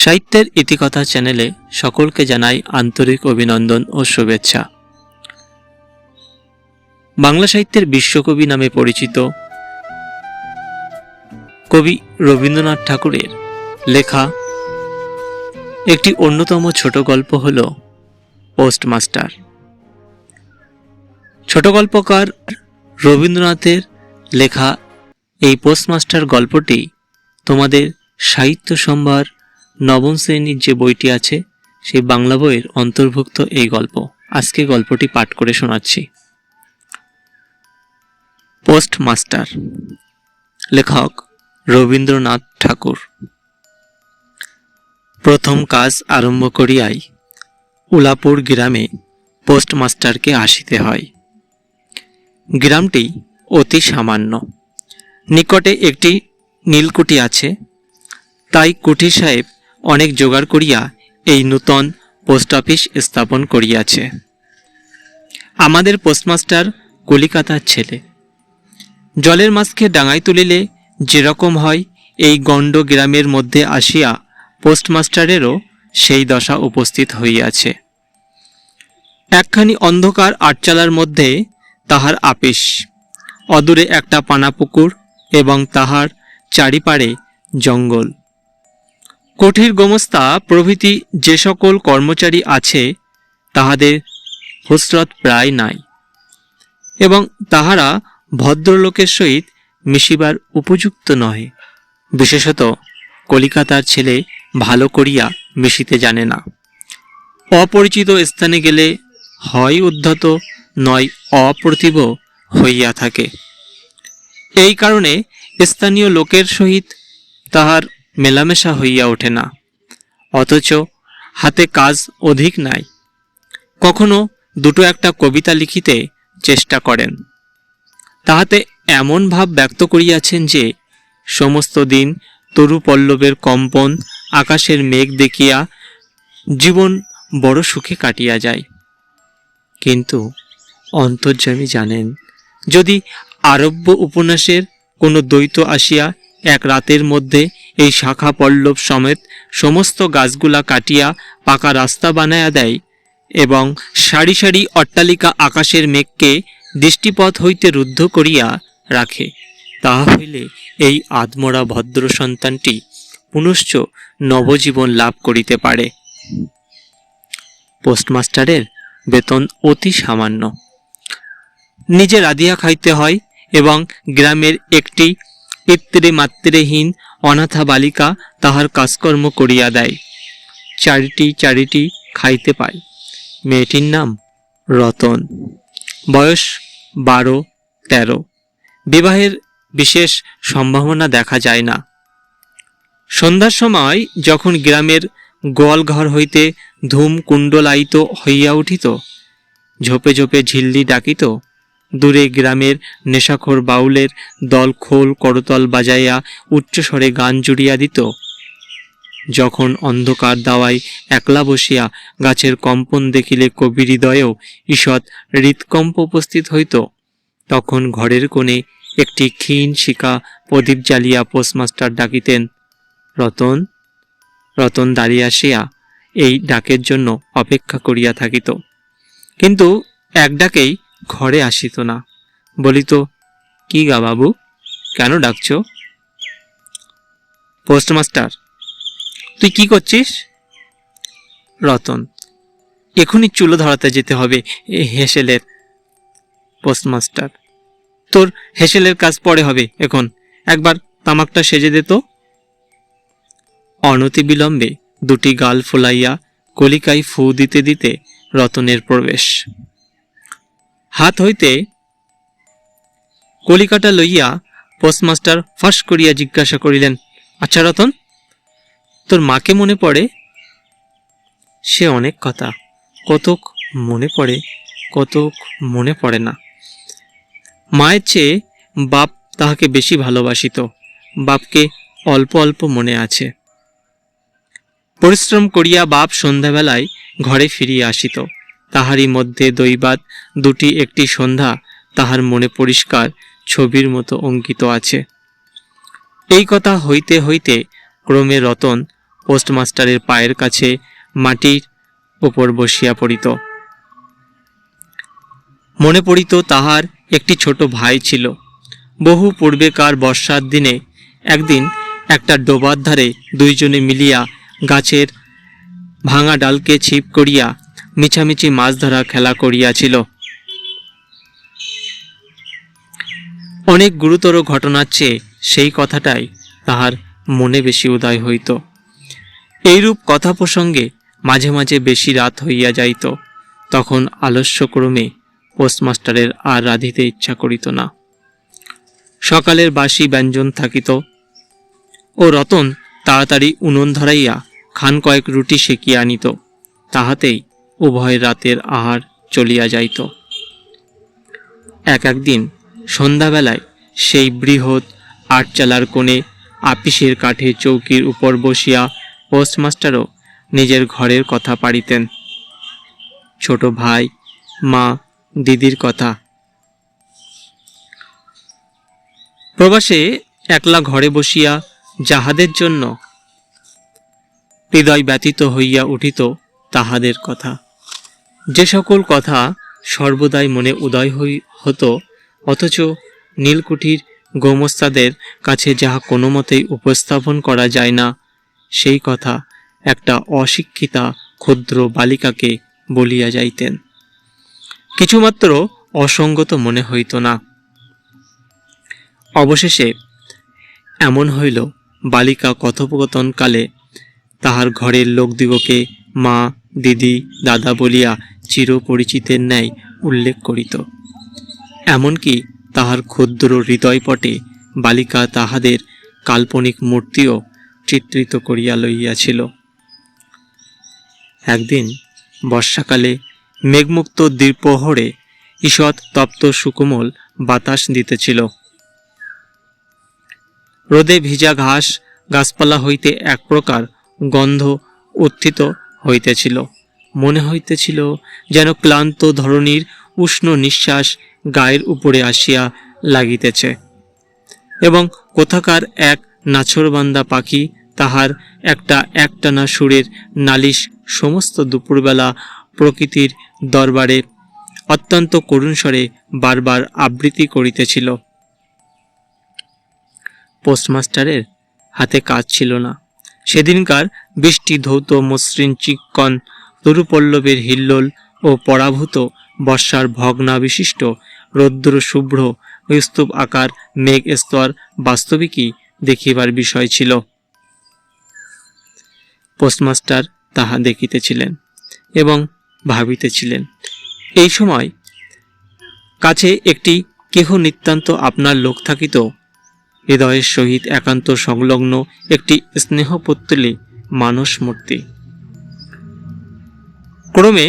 সাহিত্যের ইতিকথা চ্যানেলে সকলকে জানাই আন্তরিক অভিনন্দন ও শুভেচ্ছা। বাংলা সাহিত্যের বিশ্বকবি নামে পরিচিত কবি রবীন্দ্রনাথ ঠাকুরের লেখা একটি অন্যতম ছোট গল্প হল পোস্টমাস্টার। ছোট গল্পকার রবীন্দ্রনাথের লেখা এই পোস্টমাস্টার গল্পটি তোমাদের সাহিত্য সম্ভার নবম শ্রেণির যে বইটি আছে সেই বাংলা বইয়ের অন্তর্ভুক্ত এই গল্প। আজকে গল্পটি পাঠ করে শোনাচ্ছি। পোস্ট মাস্টার লেখক রবীন্দ্রনাথ ঠাকুর। প্রথম কাজ আরম্ভ করিয়াই উলাপুর গ্রামে পোস্টমাস্টারকে আসিতে হয়। গ্রামটি অতি সামান্য। নিকটে একটি নীলকুঠি আছে, তাই কুঠি সাহেব অনেক জোগাড় করিয়া এই নূতন পোস্ট অফিস স্থাপন করিয়াছে। আমাদের পোস্টমাস্টার কলিকাতার ছেলে। জলের মাছকে ডাঙায় তুলিলে যেরকম হয় এই গণ্ড গ্রামের মধ্যে আসিয়া পোস্টমাস্টারেরও সেই দশা উপস্থিত হইয়াছে। একখানি অন্ধকার আটচালার মধ্যে তাহার আপিস। অদূরে একটা পানাপুকুর এবং তাহার চারিপাড়ে জঙ্গল। কঠির গোমস্তা প্রভৃতি যে সকল কর্মচারী আছে, তাহাদের হসরত প্রায় নাই। এবং তাহারা ভদ্রলোকের সহিত মিশিবার উপযুক্ত নহে। বিশেষত কলিকাতার ছেলে ভালো করিয়া মিশিতে জানে না। অপরিচিত স্থানে গেলে হয় উদ্ধত, নয় অপ্রতিভ হইয়া থাকে। এই কারণে স্থানীয় লোকের সহিত তাহার মেলামেশা হইয়া ওঠে না। অথচ হাতে কাজ অধিক নাই। কখনো দুটো একটা কবিতা লিখিতে চেষ্টা করেন। তাহাতে এমন ভাব ব্যক্ত করিয়াছেন যে, সমস্ত দিন তরু পল্লবের কম্পন, আকাশের মেঘ দেখিয়া জীবন বড় সুখে কাটিয়া যায়। কিন্তু অন্তর্যামী জানেন, যদি আরব্য উপন্যাসের কোনো দ্বৈত আসিয়া এক রাতের মধ্যে এই শাখা পল্লব সমেত সমস্ত গাছগুলা কাটিয়া পাকা রাস্তা বানায়া দেয় এবং সারি সারি অট্টালিকা আকাশের মেঘকে দৃষ্টিপথ হইতে রুদ্ধ করিয়া রাখে। তাহা হইলে এই আদমরা ভদ্র সন্তানটি পুনশ্চ নবজীবন লাভ করিতে পারে। পোস্টমাস্টারের বেতন অতি সামান্য। নিজে রাধিয়া খাইতে হয় এবং গ্রামের একটি পিতৃ, মাতৃহীন, অনাথা বালিকা তাহার কাজকর্ম করিয়া দেয়। চারিটি চারিটি খাইতে পায়। মেয়েটির নাম রতন। বয়স বারো, তেরো। বিবাহের বিশেষ সম্ভাবনা দেখা যায় না। সন্ধ্যার সময় যখন গ্রামের গোয়ালঘর হইতে ধূম কুণ্ডলায়িত হইয়া উঠিত, ঝোপে ঝোপে ঝিল্লি ডাকিত দূরে গ্রামের নেশাখোর বাউলের দল খোল করতল বাজাইয়া উচ্চস্বরে গান জুড়িয়া দিত। যখন অন্ধকার দাওয়ায় একলা বসিয়া গাছের কম্পন দেখিলে কবি হৃদয়েও ঈষৎ হৃৎকম্প উপস্থিত হইত। তখন ঘরের কোণে একটি ক্ষীণ শিকা প্রদীপ জ্বালিয়া পোস্টমাস্টার ডাকিতেন, রতন রতন দাঁড়িয়ে আসিয়া এই ডাকের জন্য অপেক্ষা করিয়া থাকিত। কিন্তু এক ডাকেই ঘরে আসিত না। বলিত, কি গা বাবু? কেন ডাকছ? পোস্টমাস্টার, তুই কি করছিস? রতন এখনই চুলো ধরাতে যেতে হবে হেসেলের। পোস্টমাস্টার, তোর হেসেলের কাজ পরে হবে এখন। একবার তামাকটা সেজে দে তো। অনতি বিলম্বে দুটি গাল ফুলাইয়া কলিকায় ফু দিতে দিতে রতনের প্রবেশ। হাত হইতে কলিকাটা লইয়া পোস্টমাস্টার ফাঁস করিয়া জিজ্ঞাসা করিলেন আচ্ছা রতন, তোর মাকে মনে পড়ে? সে অনেক কথা। কতক মনে পড়ে, কতক মনে পড়ে না। মায়ের চেয়ে বাপ তাহাকে বেশি ভালোবাসিত। বাপকে অল্প অল্প মনে আছে। পরিশ্রম করিয়া বাপ সন্ধ্যাবেলায় ঘরে ফিরিয়া আসিত। তাহারই মধ্যে দৈবাত দুটি একটি সন্ধ্যা তাহার মনে পরিষ্কার, ছবির মতো অঙ্কিত আছে। এই কথা হইতে হইতে ক্রমে রতন পোস্টমাস্টারের পায়ের কাছে মাটির উপর বসিয়া পড়িত। মনে পড়িত তাহার একটি ছোট ভাই ছিল। বহু পূর্বেকার বর্ষার দিনে একদিন একটা ডোবার ধারে দুইজনে মিলিয়া গাছের ভাঙা ডালকে ছিপ করিয়া মিছামিছি মাছ ধরা খেলা করিয়াছিল। অনেক গুরুতর ঘটনার চেয়ে সেই কথাটাই তাহার মনে বেশি উদয় হইত। এইরূপ কথা প্রসঙ্গে মাঝে মাঝে বেশি রাত হইয়া যাইত, তখন আলস্যক্রমে পোস্টমাস্টারের আর রাঁধিতে ইচ্ছা করিত না। সকালের বাসি ব্যঞ্জন থাকিত ও রতন তাড়াতাড়ি উনুন ধরাইয়া খান কয়েক রুটি সেকিয়া আনিত, তাহাতেই উভয় রাতের আহার চলিয়া যাইত। এক একদিন সন্ধ্যাবেলায় সেই বৃহৎ আটচালার কোণে আপিসের কাঠে চৌকির উপর বসিয়া পোস্টমাস্টারও নিজের ঘরের কথা পারিতেন ছোট ভাই, মা, দিদির কথা। প্রবাসে একলা ঘরে বসিয়া যাহাদের জন্য হৃদয় ব্যতীত হইয়া উঠিত তাহাদের কথা। যে সকল কথা সর্বদাই মনে উদয় হই হতো, অথচ নীলকুঠির গোমস্তাদের কাছে যাহা কোনো মতেই উপস্থাপন করা যায় না, সেই কথা একটা অশিক্ষিতা ক্ষুদ্র বালিকাকে বলিয়া যাইতেন। কিছুমাত্র অসঙ্গত মনে হইত না। অবশেষে এমন হইল, বালিকা কথোপকথনকালে তাহার ঘরের লোকদিগকে মা, দিদি, দাদা বলিয়া চিরপরিচিতের ন্যায় উল্লেখ করিত। এমনকি তাহার ক্ষুদ্র হৃদয়পটে বালিকা তাহাদের কাল্পনিক মূর্তিও চিত্রিত করিয়া লইয়াছিল। একদিন বর্ষাকালে মেঘমুক্ত দ্বীপহরে ঈষৎ তপ্ত সুকোমল বাতাস দিতেছিল। রোদে ভিজা ঘাস গাছপালা হইতে এক প্রকার গন্ধ উত্থিত হইতেছিল। মনে হইতেছিল যেন ক্লান্ত ধরনীর উষ্ণ নিঃশ্বাস গায়ের উপরে আসিয়া লাগিতেছে। এবং কোথাকার এক নাছরবান্দা পাখি তাহার একটা একটানা সুরের নালিশ সমস্ত দুপুরবেলা প্রকৃতির দরবারে অত্যন্ত করুণ স্বরে বারবার আবৃত্তি করিতেছিল। পোস্টমাস্টারের হাতে কাজ ছিল না। সেদিনকার বৃষ্টি ধৌত মসৃণ চিক্কন তরুপল্লবের হিল্লোল ও পরাভূত বর্ষার ভগ্নাবিশিষ্ট, রৌদ্র শুভ্র, স্তূপ আকার, মেঘ স্তর বাস্তবিকই দেখিবার বিষয় ছিল। পোস্টমাস্টার তাহা দেখিতেছিলেন এবং ভাবিতেছিলেন, এই সময় কাছে একটি কেহ নিতান্ত আপনার লোক থাকিত? হৃদয়ের সহিত একান্ত সংলগ্ন একটি স্নেহপুত্তলি মানস মূর্তি ক্রমে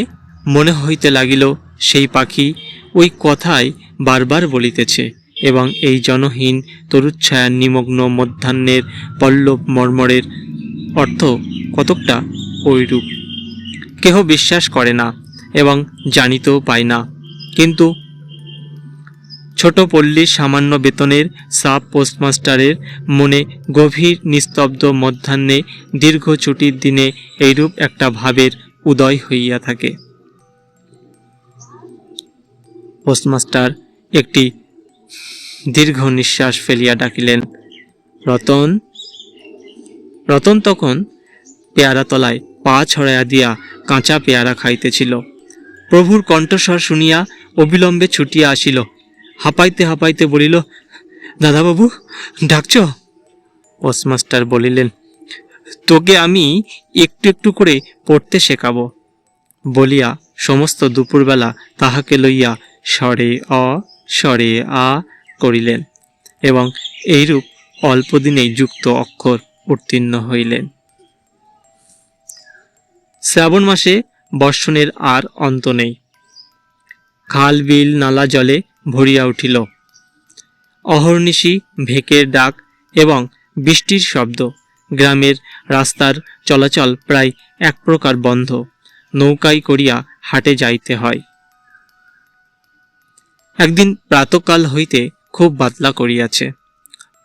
মনে হইতে লাগিল, সেই পাখি ওই কথাই বারবার বলিতেছে এবং এই জনহীন তরুচ্ছায়ার নিমগ্ন মধ্যাহ্নের পল্লব মর্মরের অর্থ কতকটা ওইরূপ কেহ বিশ্বাস করে না এবং জানিতেও পায় না। কিন্তু ছোট পল্লীর সামান্য বেতনের সাব পোস্টমাস্টারের মনে গভীর নিস্তব্ধ মধ্যাহ্নে দীর্ঘ ছুটির দিনে এইরূপ একটা ভাবের উদয় হইয়া থাকে। পোস্টমাস্টার একটি দীর্ঘ নিঃশ্বাস ফেলিয়া ডাকিলেন, রতন। রতন তখন পেয়ারা তলায় পা ছড়াইয়া দিয়া কাঁচা পেয়ারা খাইতেছিল। প্রভুর কণ্ঠস্বর শুনিয়া অবিলম্বে ছুটিয়া আসিল। হাঁপাইতে হাঁপাইতে বলিল, দাদাবাবু, ডাকছ? পোস্টমাস্টার বলিলেন তোকে আমি একটু একটু করে পড়তে শেখাব। বলিয়া সমস্ত দুপুরবেলা তাহাকে লইয়া স্বরে অ স্বরে আ করিলেন এবং এইরূপ অল্পদিনেই যুক্ত অক্ষর উত্তীর্ণ হইলেন। শ্রাবণ মাসে বর্ষণের আর অন্ত নেই। খাল, বিল, নালা জলে ভরিয়া উঠিল। অহর্নিশি, ভেকের ডাক এবং বৃষ্টির শব্দ গ্রামের রাস্তার চলাচল প্রায় এক প্রকার বন্ধ। নৌকায় করিয়া হাটে যাইতে হয়। একদিন প্রাতকাল হইতে খুব বাতলা করিয়াছে।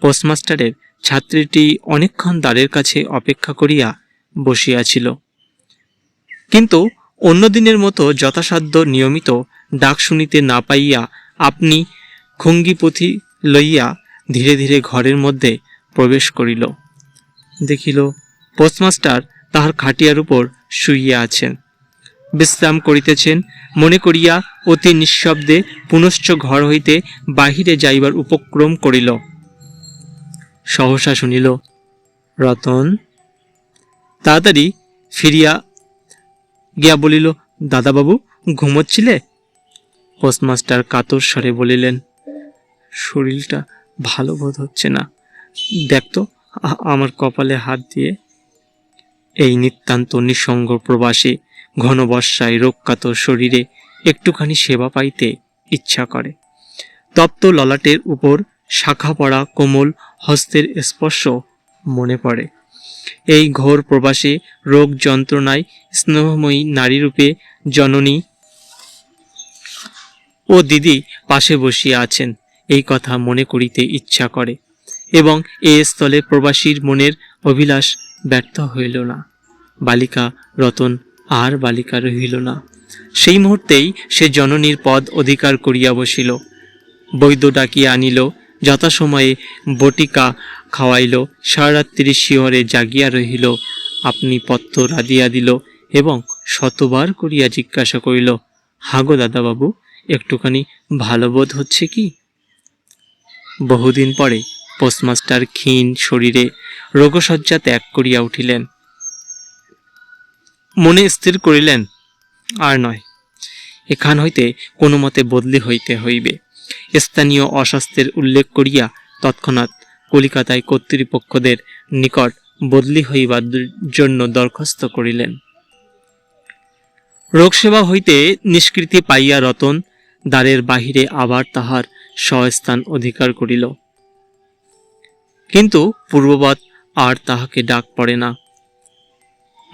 পোস্টমাস্টারের ছাত্রীটি অনেকক্ষণ দ্বারের কাছে অপেক্ষা করিয়া বসিয়াছিল। কিন্তু অন্য দিনের মতো যথাসাধ্য নিয়মিত ডাক শুনিতে না পাইয়া আপনি খুঙ্গিপথি লইয়া ধীরে ধীরে ঘরের মধ্যে প্রবেশ করিল। দেখিল পোস্টমাস্টার তাহার খাটিয়ার উপর শুইয়া আছেন। বিশ্রাম করিতেছেন, মনে করিয়া অতি নিঃশব্দে পুনশ্চ ঘর হইতে বাহিরে যাইবার উপক্রম করিল। সহসা শুনিল, রতন, তাড়াতাড়ি ফিরিয়া গিয়া বলিল, দাদাবাবু, ঘুমোচ্ছিলে? পোস্টমাস্টার কাতর স্বরে বলিলেন, শরীরটা ভালো বোধ হচ্ছে না। দেখতো আমার কপালে হাত দিয়ে এই নিতান্ত নিঃসঙ্গ প্রবাসে ঘন বর্ষায় রোগকাতর শরীরে একটুখানি সেবা পাইতে ইচ্ছা করে। তপ্ত ললাটের উপর শাখা পড়া কোমল হস্তের স্পর্শ মনে পড়ে। এই ঘোর প্রবাসে রোগ যন্ত্রণায় স্নেহময়ী নারীরূপে জননী ও দিদি পাশে বসিয়া আছেন, এই কথা মনে করিতে ইচ্ছা করে এবং এ স্থলে প্রবাসীর মনের অভিলাষ ব্যর্থ হইল না। বালিকা রতন আর বালিকা রহিল না। সেই মুহূর্তেই সে জননীর পদ অধিকার করিয়া বসিল। বৈদ্য ডাকিয়া আনিল, যথাসময়ে বটিকা খাওয়াইল সারারাত্রি শিহরে জাগিয়া রহিল। আপনি পত্র রাধিয়া দিল এবং শতবার করিয়া জিজ্ঞাসা করিল, হাগো দাদাবাবু, একটুখানি ভালো বোধ হচ্ছে কি? বহুদিন পরে পোস্টমাস্টার ক্ষীণ শরীরে রোগশয্যা ত্যাগ করিয়া উঠিলেন। মনে স্থির করিলেন, আর নয়, এখান হইতে কোনো মতে বদলি হইতে হইবে। স্থানীয় অস্বাস্থ্যের উল্লেখ করিয়া তৎক্ষণাৎ কলিকাতায় কর্তৃপক্ষদের নিকট বদলি হইবার জন্য দরখাস্ত করিলেন। রোগসেবা হইতে নিষ্কৃতি পাইয়া রতন দ্বারের বাহিরে আবার তাহার স্বস্থান অধিকার করিল। কিন্তু পূর্ববৎ আর তাহাকে ডাক পড়ে না।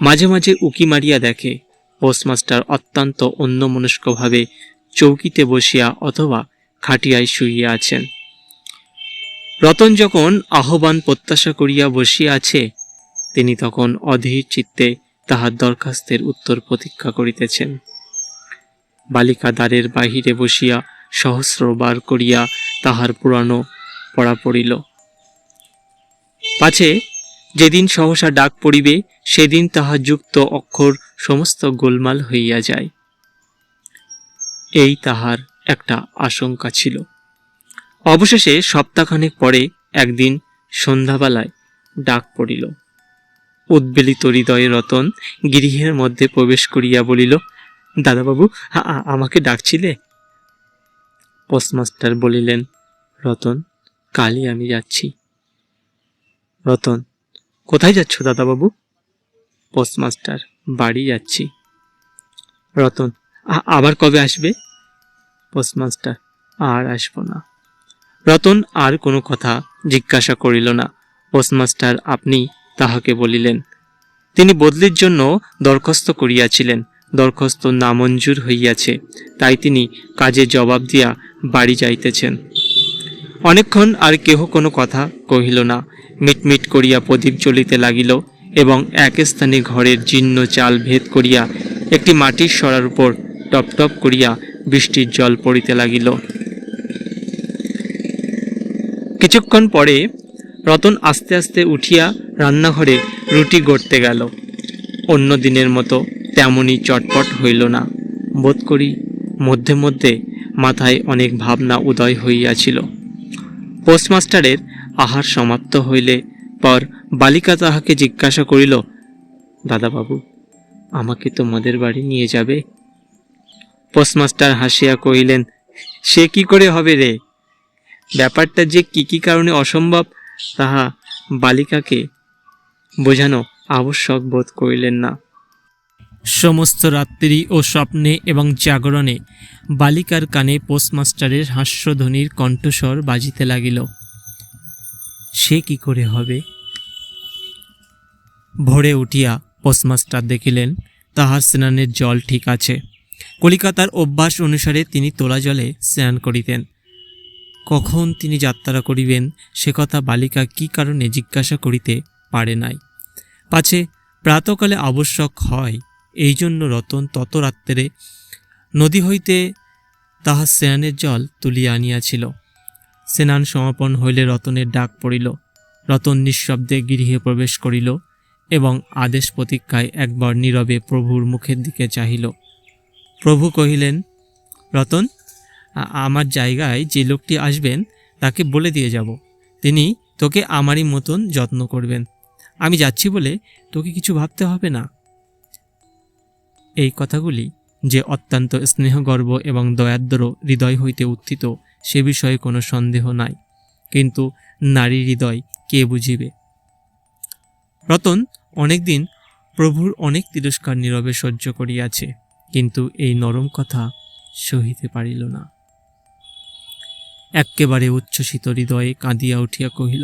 মাঝে মাঝে উকি মারিয়া দেখে, পোস্টমাস্টার অত্যন্ত অন্যমনস্কভাবে চৌকিতে বসিয়া অথবা খাটিয়ায় শুইয়া আছেন। রতন যখন আহ্বান প্রত্যাশা করিয়া বসিয়া আছে, তিনি তখন অধীর চিত্তে তাহার দরখাস্তের উত্তর প্রতীক্ষা করিতেছেন। বালিকা দ্বারের বাহিরে বসিয়া সহস্রবার করিয়া তাহার পুরানো পড়া পড়িল। পাছে যেদিন সহসা ডাক পড়িবে, সেদিন তাহা যুক্ত অক্ষর সমস্ত গোলমাল হইয়া যায়। এই তাহার একটা আশঙ্কা ছিল। অবশেষে সপ্তাহখানেক পরে একদিন সন্ধ্যাবেলায় ডাক পড়িল। উদ্বেলিত হৃদয়ে রতন গৃহের মধ্যে প্রবেশ করিয়া বলিল, দাদাবাবু আমাকে ডাকছিলে? পোস্টমাস্টার বলিলেন, রতন, কালই আমি যাচ্ছি। রতন কোথায় যাচ্ছ, দাদাবাবু? পোস্টমাস্টার, বাড়ি যাচ্ছি। রতন আবার কবে আসবে? পোস্টমাস্টার, আর আসব না। রতন আর কোনো কথা জিজ্ঞাসা করিল না। পোস্টমাস্টার আপনি তাহাকে বলিলেন, তিনি বদলির জন্য দরখাস্ত করিয়াছিলেন। দরখাস্ত নামঞ্জুর হইয়াছে। তাই তিনি কাজে জবাব দিয়া বাড়ি যাইতেছেন। অনেকক্ষণ আর কেহ কোনো কথা কহিল না। মিটমিট করিয়া প্রদীপ জ্বলিতে লাগিল এবং এক স্থানে ঘরের জীর্ণ চাল ভেদ করিয়া একটি মাটির সরার উপর টপ টপ করিয়া বৃষ্টির জল পড়িতে লাগিল। কিছুক্ষণ পরে রতন আস্তে আস্তে উঠিয়া রান্নাঘরে রুটি গড়তে গেল। অন্য দিনের মতো তেমনই চটপট হইল না। বোধ করি মধ্যে মধ্যে মাথায় অনেক ভাবনা উদয় হইয়াছিল। পোস্টমাস্টারের আহার সমাপ্ত হইলে পর বালিকা তাহাকে জিজ্ঞাসা করিল, দাদাবাবু, আমাকে তোমাদের বাড়ি নিয়ে যাবে? পোস্টমাস্টার হাসিয়া কহিলেন, সে কি করে হবে রে? ব্যাপারটা যে কি কি কারণে অসম্ভব, তাহা বালিকাকে বোঝানো আবশ্যক বোধ করিলেন না। সমস্ত রাত্রি ও স্বপ্নে এবং জাগরণে বালিকার কানে পোস্টমাস্টারের হাস্যধ্বনির কণ্ঠস্বর বাজিতে লাগিল। সে কি করে হবে? ভোরে উঠিয়া পোস্টমাস্টার দেখিলেন, তাহার স্নানের জল ঠিক আছে। কলিকাতার অভ্যাস অনুসারে তিনি তোলা জলে স্নান করিতেন। কখন তিনি যাত্রা করিবেন, সে কথা বালিকা কি কারণে জিজ্ঞাসা করিতে পারে নাই। পাছে প্রাতকালে আবশ্যক হয়, এই জন্য রতন তত রাত্রে নদী হইতে তাহার স্নানের জল তুলিয়া আনিয়াছিল। স্নান সমাপন হইলে রতনের ডাক পড়িল। রতন নিঃশব্দে গৃহে প্রবেশ করিল এবং আদেশ প্রতীক্ষায় একবার নীরবে প্রভুর মুখের দিকে চাহিল। প্রভু কহিলেন, রতন আমার জায়গায় যে লোকটি আসবেন, তাকে বলে দিয়ে যাব। তিনি তোকে আমারই মতন যত্ন করবেন। আমি যাচ্ছি বলে তোকে কিছু ভাবতে হবে না। এই কথাগুলি যে অত্যন্ত স্নেহগর্ব এবং দয়াদ্র হৃদয় হইতে উত্থিত সে বিষয়ে কোনো সন্দেহ নাই। কিন্তু নারী হৃদয় কে বুঝিবে? রতন অনেকদিন প্রভুর অনেক তিরস্কার নীরবে সহ্য করিয়াছে, কিন্তু এই নরম কথা সহিতে পারিল না। এক্কেবারে উচ্ছ্বসিত হৃদয়ে কাঁদিয়া উঠিয়া কহিল,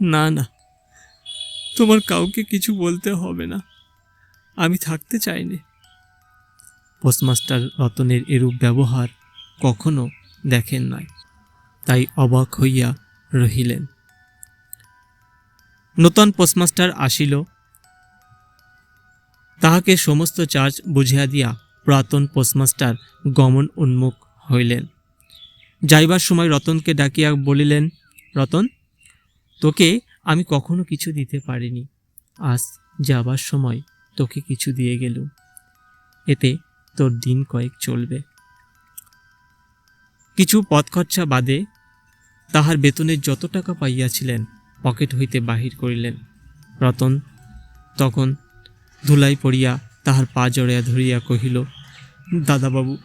না না, তোমার কাউকে কিছু বলতে হবে না। আমি থাকতে চাইনি। পোস্টমাস্টার রতনের এরূপ ব্যবহার কখনো দেখেন নাই, তাই অবাক হইয়া রহিলেন। নূতন পোস্টমাস্টার আসিল। তাহাকে সমস্ত চার্জ বুঝিয়া দিয়া পুরাতন পোস্টমাস্টার গমন উন্মুখ হইলেন। যাইবার সময় রতনকে ডাকিয়া বলিলেন, রতন, তোকে আমি কখনো কিছু দিতে পারিনি। আজ যাবার সময় তোকে কিছু দিয়ে গেলুম। এতে তোর দিন কয়েক চলবে। কিছু পথ খরচা বাদে তাহার বেতনের যত টাকা পাইয়াছিলেন, পকেট হইতে বাহির করিলেন। রতন তখন ধুলাই পড়িয়া তাহার পা জড়িয়া ধরিয়া কহিল, দাদাবাবু,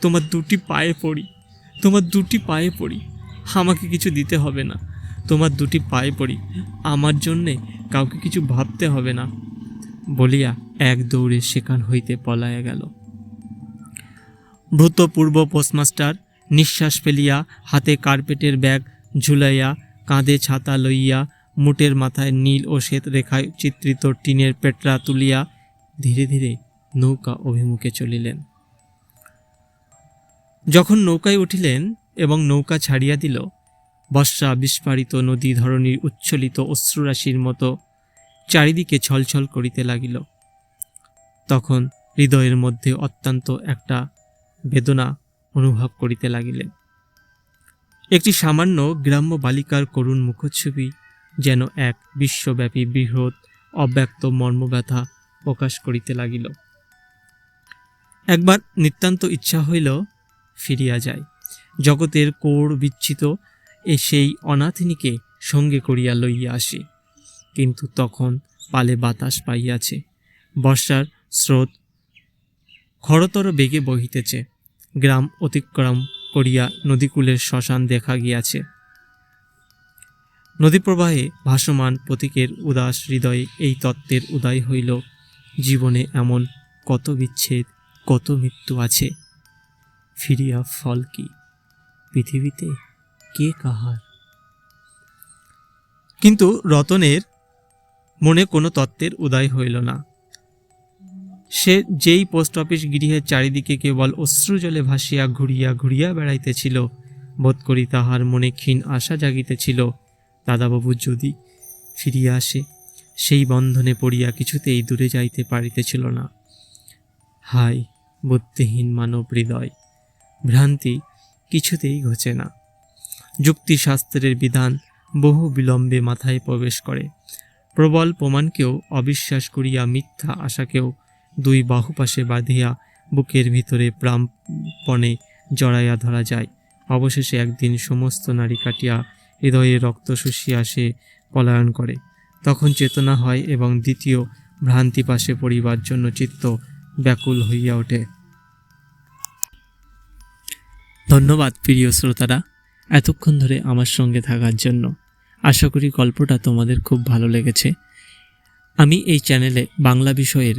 তোমার দুটি পায়ে পড়ি, তোমার দুটি পায়ে পড়ি, আমাকে কিছু দিতে হবে না। তোমার দুটি পায়ে পড়ি, আমার জন্যে কাউকে কিছু ভাবতে হবে না। বলিয়া এক দৌড়ে সেখান হইতে পলাইয়া গেল। ভূতপূর্ব পোস্টমাস্টার নিঃশ্বাস ফেলিয়া হাতে কার্পেটের ব্যাগ ঝুলাইয়া কাঁধে ছাতা লইয়া মুটের মাথায় নীল ও শ্বেত রেখায় চিত্রিত টিনের পেটরা তুলিয়া ধীরে ধীরে নৌকা অভিমুখে চলিলেন। যখন নৌকায় উঠিলেন এবং নৌকা ছাড়িয়া দিল, বর্ষা বিস্ফারিত নদী ধরনীর উচ্ছ্বলিত অশ্রুরাশির মতো চারিদিকে ছলছল করিতে লাগিল। তখন হৃদয়ের মধ্যে অত্যন্ত একটা বেদনা অনুভব করিতে লাগিলেন। একটি সামান্য গ্রাম্য বালিকার করুণ মুখচ্ছবি যেন এক বিশ্বব্যাপী বৃহৎ অব্যক্ত মর্মব্যথা প্রকাশ করিতে লাগিল। একবার নিতান্ত ইচ্ছা হইল ফিরিয়া যায় জগতের কোড় বিচ্ছিত এ সেই অনাথিনীকে সঙ্গে করিয়া লইয়া আসি। কিন্তু তখন পালে বাতাস পাইয়াছে। বর্ষার স্রোত খরতর বেগে বহিতেছে। গ্রাম অতিক্রম করিয়া নদীকূলের শ্মশান দেখা গিয়াছে। নদীপ্রবাহে ভাসমান প্রতীকের উদাস হৃদয়ে এই তত্ত্বের উদয় হইল, জীবনে এমন কত বিচ্ছেদ, কত মৃত্যু আছে? ফিরিয়া ফল কি? পৃথিবীতে কে কাহার? কিন্তু রতনের মনে কোনো তত্ত্বের উদয় হইল না। সে যেই পোস্ট অফিস গৃহের চারিদিকে কেবল অশ্রুজলে ভাসিয়া ঘুরিয়া ঘুরিয়া বেড়াইতেছিল, বোধ করি তাহার মনে ক্ষীণ আশা জাগিতেছিল, দাদাবাবু যদি ফিরিয়া আসে, সেই বন্ধনে পড়িয়া কিছুতেই দূরে যাইতে পারিতেছিল না। হায়, বুদ্ধিহীন মানব হৃদয়, ভ্রান্তি কিছুতেই ঘোচে না। যুক্তিশাস্ত্রের বিধান বহু বিলম্বে মাথায় প্রবেশ করে, প্রবল প্রমাণকেও অবিশ্বাস করিয়া মিথ্যা আশাকেও দুই বাহুপাশে বাঁধিয়া বুকের ভিতরে প্রাণপণে জড়াইয়া ধরা যায়। অবশেষে একদিন সমস্ত নারী কাটিয়া হৃদয়ে রক্ত শুষিয়া সে পলায়ন করে। তখন চেতনা হয় এবং দ্বিতীয় ভ্রান্তি পাশে পড়িবার জন্য চিত্ত ব্যাকুল হইয়া ওঠে। ধন্যবাদ প্রিয় শ্রোতারা, এতক্ষণ ধরে আমার সঙ্গে থাকার জন্য। আশা করি গল্পটা তোমাদের খুব ভালো লেগেছে। আমি এই চ্যানেলে বাংলা বিষয়ের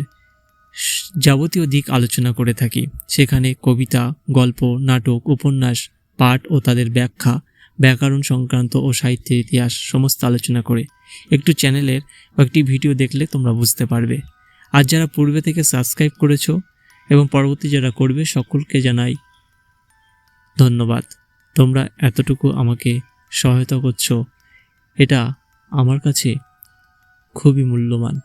যাবতীয় দিক আলোচনা করে থাকি। সেখানে কবিতা, গল্প, নাটক, উপন্যাস, পাঠ ও তাদের ব্যাখ্যা, ব্যাকরণ সংক্রান্ত ও সাহিত্যের ইতিহাস সমস্ত আলোচনা করে। একটু চ্যানেলের কয়েকটি ভিডিও দেখলে তোমরা বুঝতে পারবে। আর যারা পূর্বে থেকে সাবস্ক্রাইব করেছ এবং পরবর্তী যারা করবে, সকলকে জানাই ধন্যবাদ। তোমরা এতটুকু আমাকে সহায়তা করছ। এটা আমার কাছে খুবই মূল্যবান।